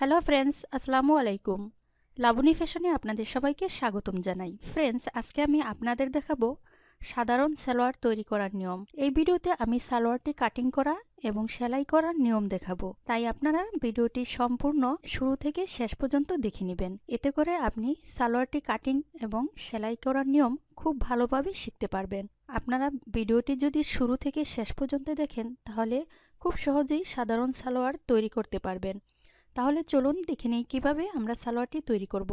Hello friends আসসালামু আলাইকুম লাবণী ফ্যাশনে আপনাদের সবাইকে স্বাগতম জানাই। ফ্রেন্ডস আজকে আমি আপনাদের দেখাবো সাধারণ সালোয়ার তৈরি করার নিয়ম। এই ভিডিওতে আমি সালোয়ারটি কাটিং করা এবং সেলাই করার নিয়ম দেখাবো। তাই আপনারা ভিডিওটি সম্পূর্ণ শুরু থেকে শেষ পর্যন্ত দেখে নেবেন। এতে করে আপনি সালোয়ারটি কাটিং এবং সেলাই করার নিয়ম খুব ভালোভাবে শিখতে পারবেন। আপনারা ভিডিওটি যদি শুরু থেকে শেষ পর্যন্ত দেখেন, তাহলে খুব সহজেই সাধারণ সালোয়ার তৈরি করতে পারবেন। তাহলে চলুন দেখে নিই কীভাবে আমরা সালোয়ারটি তৈরি করব।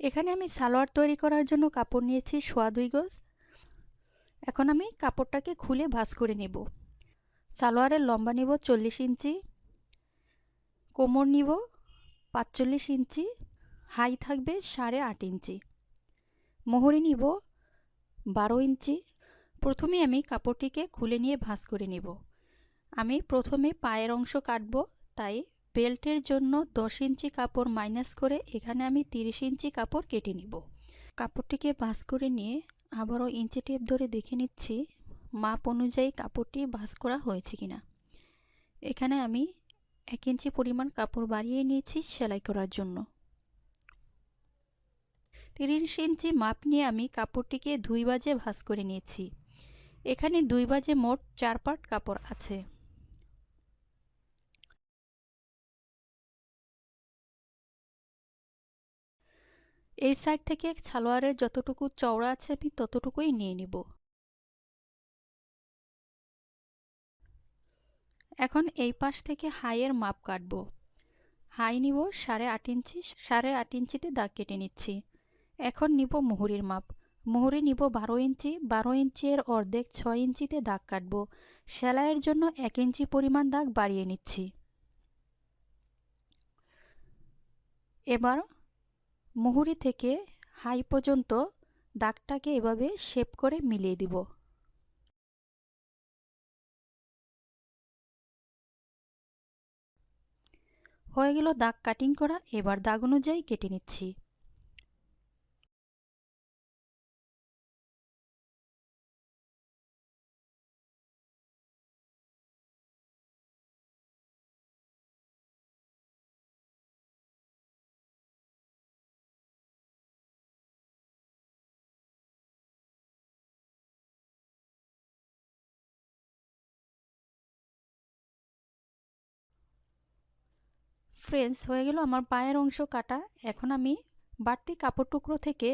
এখানে আমি সালোয়ার তৈরি করার জন্য কাপড় নিয়েছি সোয়া দুই গজ। এখন আমি কাপড়টাকে খুলে ভাঁজ করে নেব। সালোয়ারের লম্বা নিব চল্লিশ ইঞ্চি, কোমর নিব পাঁচচল্লিশ ইঞ্চি, হাই থাকবে সাড়ে আট ইঞ্চি, মোহরি নিব বারো ইঞ্চি। প্রথমে আমি কাপড়টিকে খুলে নিয়ে ভাঁজ করে নেব। আমি প্রথমে পায়ের অংশ কাটবো, তাই বেল্টের জন্য দশ ইঞ্চি কাপড় মাইনাস করে এখানে আমি তিরিশ ইঞ্চি কাপড় কেটে নিব। কাপড়টিকে ভাঁজ করে নিয়ে আবারও ইঞ্চি টেপ ধরে দেখে নিচ্ছি মাপ অনুযায়ী কাপড়টি ভাঁজ করা হয়েছে কিনা। এখানে আমি এক ইঞ্চি পরিমাণ কাপড় বাড়িয়ে নিয়েছি সেলাই করার জন্য। তিরিশ ইঞ্চি মাপ নিয়ে আমি কাপড়টিকে দুই বাজে ভাঁজ করে নিয়েছি। এখানে দুই বাজে মোট চার পাট কাপড় আছে। এই সাইড থেকে সালোয়ারের যতটুকু চওড়া আছে আমি ততটুকুই নিয়ে নিব। এখন এই পাশ থেকে হাইয়ের মাপ কাটবো। হাই নিব সাড়ে আট ইঞ্চি, সাড়ে আট ইঞ্চিতে দাগ কেটে নিচ্ছি। এখন নিব মুহুরির মাপ। মুহুরি নিব বারো ইঞ্চি, বারো ইঞ্চির অর্ধেক ছয় ইঞ্চিতে দাগ কাটবো। সেলাইয়ের জন্য এক ইঞ্চি পরিমাণ দাগ বাড়িয়ে নিচ্ছি। এবার মুহুরি থেকে হাই পর্যন্ত দাগটাকে এভাবে শেপ করে মিলিয়ে দিব। হয়ে গেল দাগ কাটিং করা, এবার দাগ অনুযায়ী কেটে নিচ্ছি। ফ্রেন্স হয়ে গেল আমার পায়ের অংশ কাটা। এখন আমি বাড়তি কাপড় টুকরো থেকে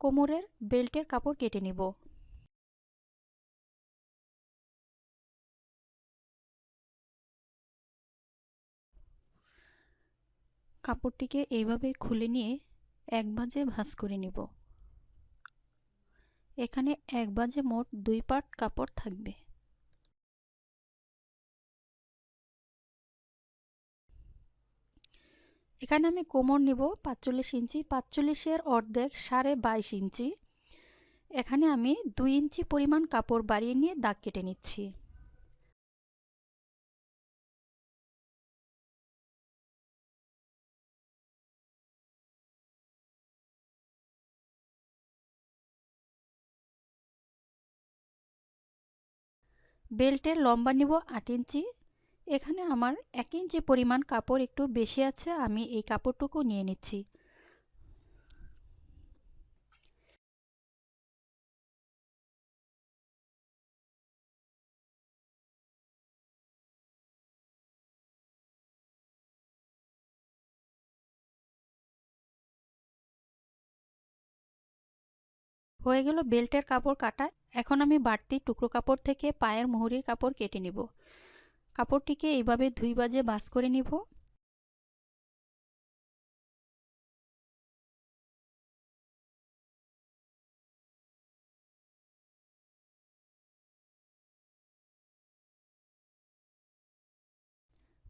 কোমরের বেল্টের কাপড় কেটে নিব। কাপড়টিকে এইভাবে খুলে নিয়ে এক বাজে ভাঁজ করে নিব। এখানে এক বাজে মোট দুই পার্ট কাপড় থাকবে। এখানে আমি কোমর নিব পাঁচচল্লিশ ইঞ্চি, পাঁচচল্লিশের অর্ধেক সাড়ে বাইশ ইঞ্চি। এখানে আমি দুই ইঞ্চি পরিমাণ কাপড় বাড়িয়ে নিয়ে দাগ কেটে নিচ্ছি। বেল্টের লম্বা নিব আট ইঞ্চি এখানে আমার এক ইঞ্চি পরিমাণ কাপড় একটু বেশি আছে, আমি এই কাপড়টুকু নিয়ে নিচ্ছি। হয়ে গেল বেল্টের কাপড় কাটা, এখন আমি বাড়তি টুকরো কাপড় থেকে পায়ের মুহুরির কাপড় কেটে নিব। কাপড়টিকে এইভাবে ধুই বাজে বাস করে নিব।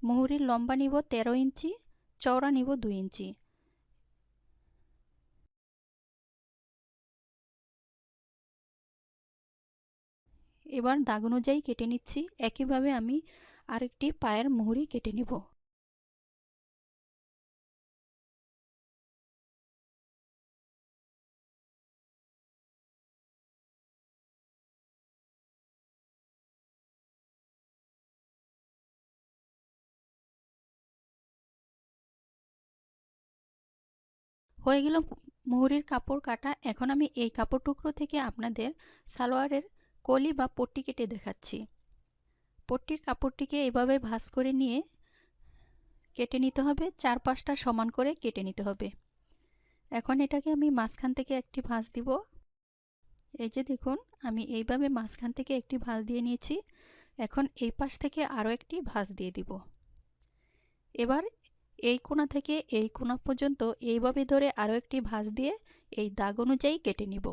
মুহুরির লম্বা নিব তেরো ইঞ্চি, চওড়া নিব দুই ইঞ্চি। এবার দাগ অনুযায়ী কেটে নিচ্ছি। একইভাবে আমি আরেকটি পায়ের মুহুরি কেটে নেব। হয়ে গেল মুহুরির কাপড় কাটা। এখন আমি এই কাপড় টুকরো থেকে আপনাদের সালোয়ারের কলি বা পট্টি কেটে দেখাচ্ছি। পট্টির কাপড়টিকে এভাবে ভাঁজ করে নিয়ে কেটে নিতে হবে চার পাঁচটা সমান করে কেটে নিতে হবে। এখন এটাকে আমি মাঝখান থেকে একটি ভাঁজ দিব। এই যে দেখুন, আমি এইভাবে মাঝখান থেকে একটি ভাঁজ দিয়ে নিয়েছি। এখন এই পাশ থেকে আরও একটি ভাঁজ দিয়ে দিব। এবার এই কোণা থেকে এই কোণা পর্যন্ত এইভাবে ধরে আরও একটি ভাঁজ দিয়ে এই দাগ অনুযায়ী কেটে নিব।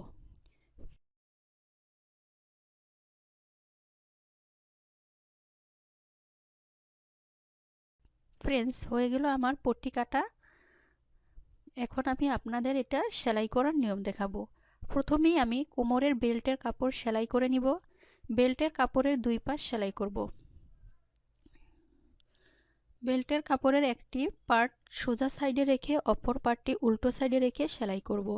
ফ্রেন্ডস হয়ে গেল আমার পট্টি কাটা। এখন আমি আপনাদের এটা সেলাই করার নিয়ম দেখাবো। প্রথমেই আমি কোমরের বেল্টের কাপড় সেলাই করে নিব। বেল্টের কাপড়ের দুই পাশ সেলাই করব। বেল্টের কাপড়ের একটি পার্ট সোজা সাইডে রেখে অপর পার্টটি উল্টো সাইডে রেখে সেলাই করব।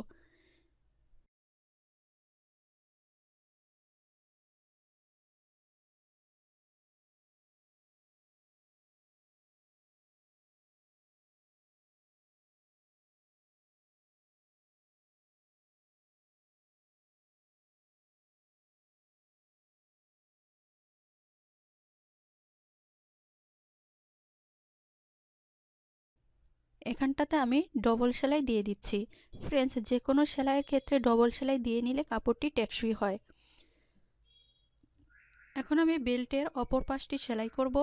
এখানটাতে আমি ডবল সেলাই দিয়ে দিচ্ছি। ফ্রেন্ডস যে কোনো সেলাইয়ের ক্ষেত্রে ডবল সেলাই দিয়ে নিলে কাপড়টি টেকসই হয়। এখন আমি বেল্টের অপর পাশটি সেলাই করব।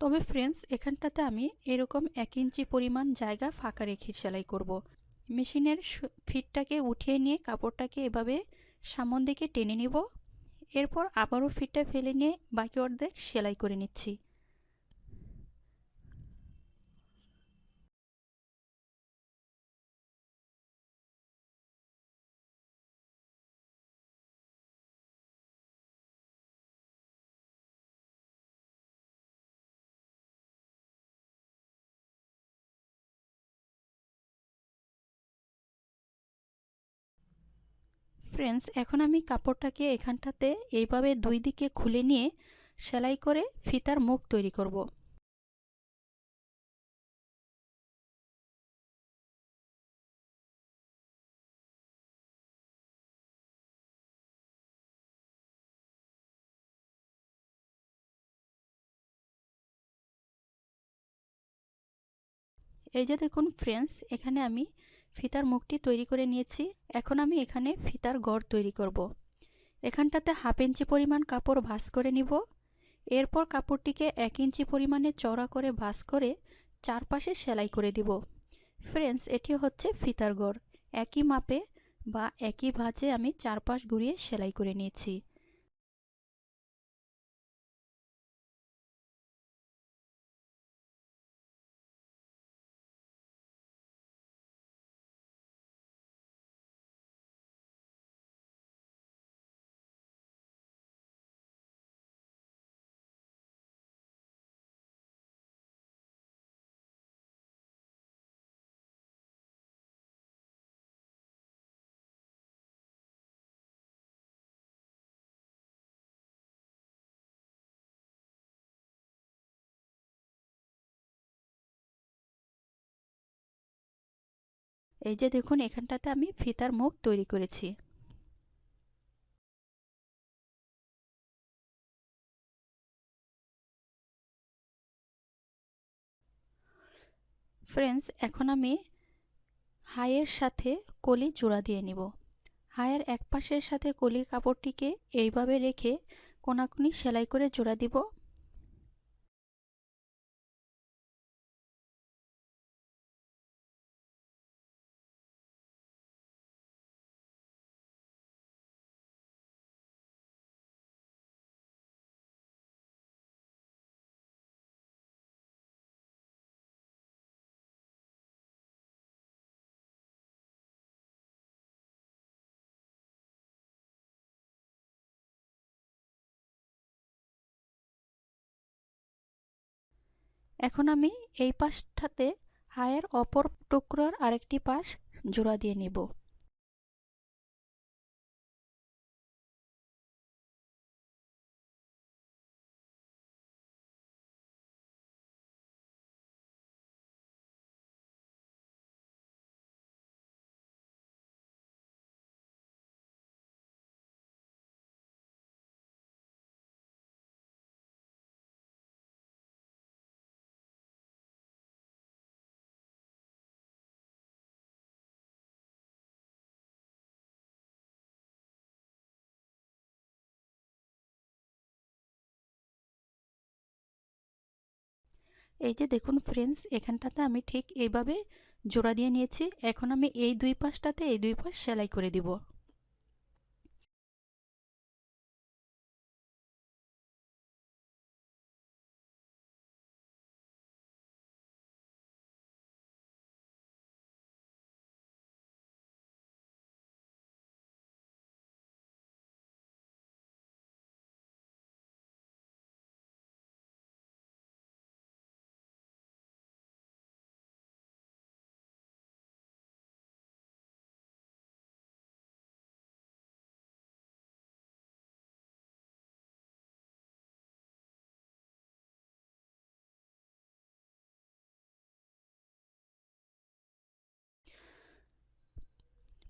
তবে ফ্রেন্ডস এখানটাতে আমি এরকম এক ইঞ্চি পরিমাণ জায়গা ফাঁকা রেখে সেলাই করব। মেশিনের ফিটটাকে উঠিয়ে নিয়ে কাপড়টাকে এভাবে সামন দিকে টেনে নিব। এরপর আবারও ফিটটা ফেলে নিয়ে বাকি অর্ধেক সেলাই করে নিচ্ছি। ফ্রেন্ডস এখন আমি কাপড়টাকে এখানটাতে এইভাবে দুই দিকে খুলে নিয়ে সেলাই করে ফিতার মুখ তৈরি করব। এই যে দেখুন ফ্রেন্ডস এখানে আমি ফিতার মুখটি তৈরি করে নিয়েছি। এখন আমি এখানে ফিতার গড় তৈরি করব। এখানটাতে হাফ ইঞ্চি পরিমাণ কাপড় ভাস করে নিব। এরপর কাপড়টিকে এক ইঞ্চি পরিমাণে চড়া করে ভাস করে চারপাশে সেলাই করে দিব। ফ্রেন্ডস, এটি হচ্ছে ফিতার গড়। একই মাপে বা একই ভাঁজে আমি চারপাশ ঘুরিয়ে সেলাই করে নিয়েছি। এই যে দেখুন, এখানটাতে আমি ফিতার মুখ তৈরি করেছি। ফ্রেন্ডস এখন আমি হায়ের সাথে কলি জোড়া দিয়ে নিব। হায়ের এক পাশের সাথে কলির কাপড়টিকে এইভাবে রেখে কোনাকুনি সেলাই করে জোড়া দিব। এখন আমি এই পাশটাতে হায়ের অপর টুকরোর আরেকটি পাশ জোড়া দিয়ে নিব। এই যে দেখুন ফ্রেন্ডস এখানটাতে আমি ঠিক এইভাবে জোড়া দিয়ে নিয়েছি। এখন আমি এই দুই পাশটাতে এই দুই পাশ সেলাই করে দিব।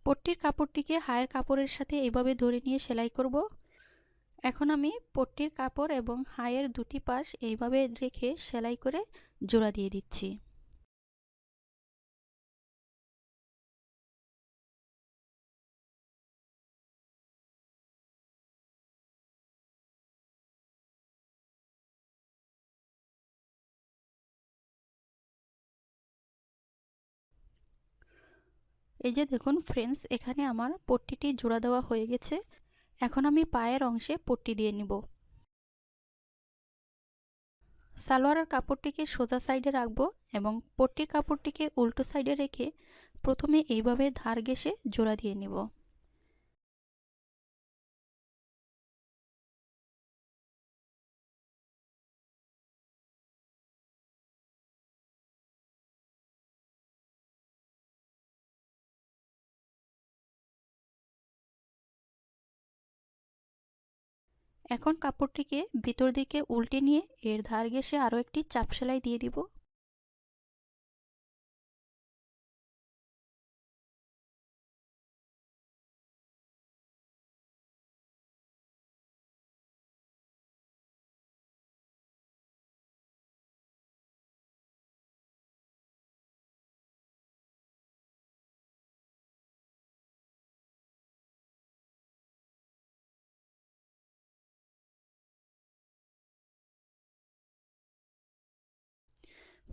পট্টির কাপড়টিকে হায়ের কাপড়ের সাথে এইভাবে ধরে নিয়ে সেলাই করব। এখন আমি পট্টির কাপড় এবং হায়ের দুটি পাশ এইভাবে রেখে সেলাই করে জোড়া দিয়ে দিচ্ছি। এই যে দেখুন ফ্রেন্ডস এখানে আমার পট্টিটি জোড়া দেওয়া হয়ে গেছে। এখন আমি পায়ের অংশে পট্টি দিয়ে নিব। সালোয়ারের কাপড়টিকে সোজা সাইডে রাখব এবং পট্টির কাপড়টিকে উল্টো সাইডে রেখে প্রথমে এইভাবে ধার ঘেসে জোড়া দিয়ে নিব। এখন কাপড়টিকে ভিতর দিকে উল্টে নিয়ে এর ধার ঘেসে আরও একটি চাপ সেলাই দিয়ে দিব।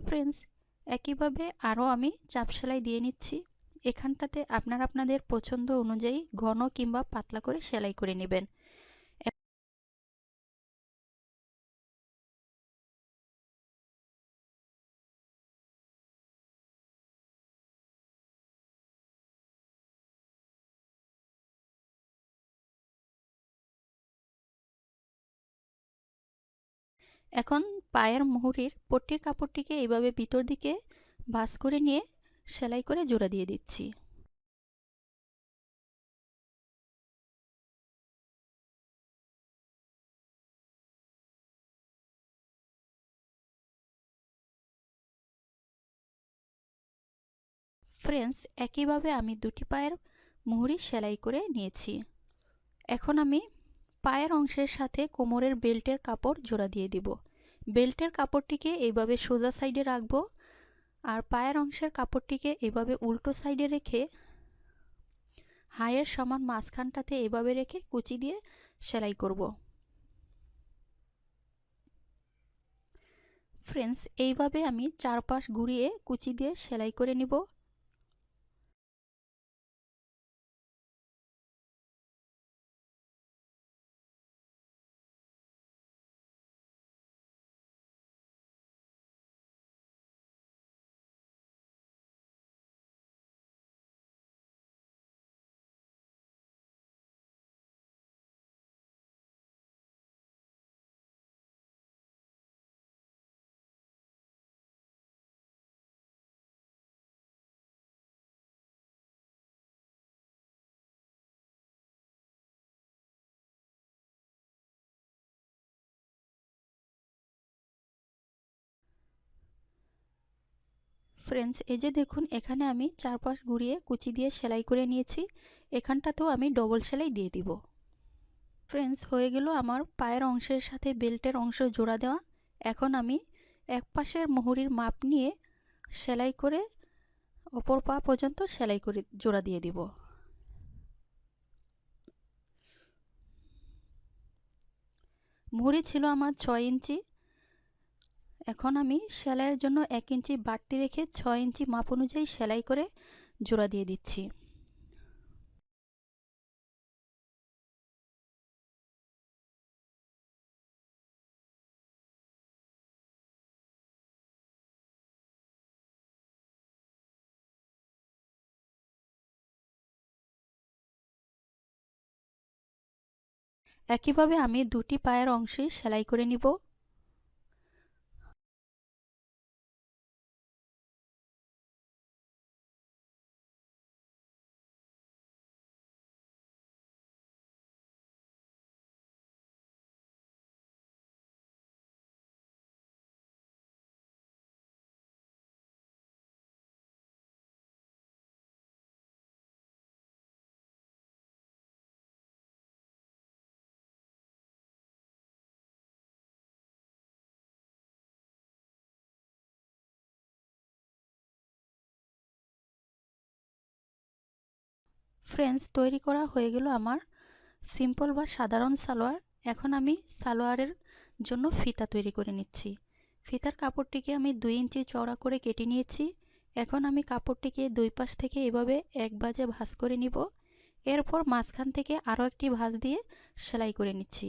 ফ্রেন্ডস একইভাবে আরও আমি চাপ সেলাই দিয়ে নিচ্ছি। এখানটাতে আপনার আপনাদের পছন্দ অনুযায়ী ঘন কিংবা পাতলা করে সেলাই করে নেবেন। এখন পায়ের মুহুরির পট্টির কাপড়টিকে এইভাবে ভিতর দিকে ভাস করে নিয়ে সেলাই করে জোড়া দিয়ে দিচ্ছি। ফ্রেন্ডস একইভাবে আমি দুটি পায়ের মুহুরি সেলাই করে নিয়েছি। এখন আমি পায়ের অংশের সাথে কোমরের বেল্টের কাপড় জোড়া দিয়ে দিব। বেল্টের কাপড়টিকে এইভাবে সোজা সাইডে রাখব আর পায়ের অংশের কাপড়টিকে এভাবে উল্টো সাইডে রেখে হায়ের সমান মাঝখানটাতে এভাবে রেখে কুচি দিয়ে সেলাই করব। ফ্রেন্ডস, এইভাবে আমি চারপাশ ঘুরিয়ে কুচি দিয়ে সেলাই করে নিব। ফ্রেন্ডস এই যে দেখুন, এখানে আমি চারপাশ ঘুরিয়ে কুচি দিয়ে সেলাই করে নিয়েছি। এখানটাতেও আমি ডবল সেলাই দিয়ে দিব। ফ্রেন্ডস হয়ে গেল আমার পায়ের অংশের সাথে বেল্টের অংশ জোড়া দেওয়া। এখন আমি এক পাশের মুহুরির মাপ নিয়ে সেলাই করে অপর পা পর্যন্ত সেলাই করে জোড়া দিয়ে দিব। মুহুরি ছিল আমার ছয় ইঞ্চি এখন আমি সেলাইয়ের জন্য এক ইঞ্চি বাড়তি রেখে ছয় ইঞ্চি মাপ অনুযায়ী সেলাই করে জোড়া দিয়ে দিচ্ছি। একইভাবে আমি দুটি পায়ের অংশে সেলাই করে নিব। ফ্রেন্ডস তৈরি করা হয়ে গেল আমার সিম্পল বা সাধারণ সালোয়ার। এখন আমি সালোয়ারের জন্য ফিতা তৈরি করে নিচ্ছি। ফিতার কাপড়টিকে আমি দুই ইঞ্চি চওড়া করে কেটে নিয়েছি। এখন আমি কাপড়টিকে দুই পাশ থেকে এভাবে এক বাজে ভাঁজ করে নিব। এরপর মাঝখান থেকে আরও একটি ভাঁজ দিয়ে সেলাই করে নিচ্ছি।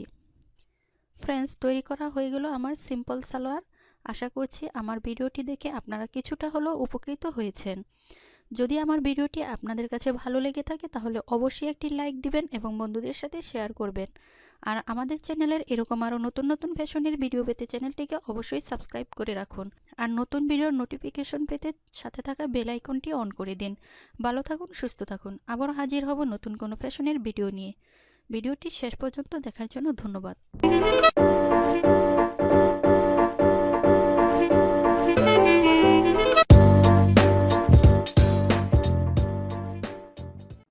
ফ্রেন্ডস তৈরি করা হয়ে গেল আমার সিম্পল সালোয়ার। আশা করছি আমার ভিডিওটি দেখে আপনারা কিছুটা হলেও উপকৃত হয়েছেন। যদি আমার ভিডিওটি আপনাদের কাছে ভালো লেগে থাকে, তাহলে অবশ্যই একটি লাইক দিবেন এবং বন্ধুদের সাথে শেয়ার করবেন। আর আমাদের চ্যানেলের এরকম আরও নতুন নতুন ফ্যাশনের ভিডিও পেতে চ্যানেলটিকে অবশ্যই সাবস্ক্রাইব করে রাখুন। আর নতুন ভিডিওর নোটিফিকেশন পেতে সাথে থাকা বেল আইকনটি অন করে দিন। ভালো থাকুন, সুস্থ থাকুন। আবার হাজির হব নতুন কোনো ফ্যাশনের ভিডিও নিয়ে। ভিডিওটি শেষ পর্যন্ত দেখার জন্য ধন্যবাদ।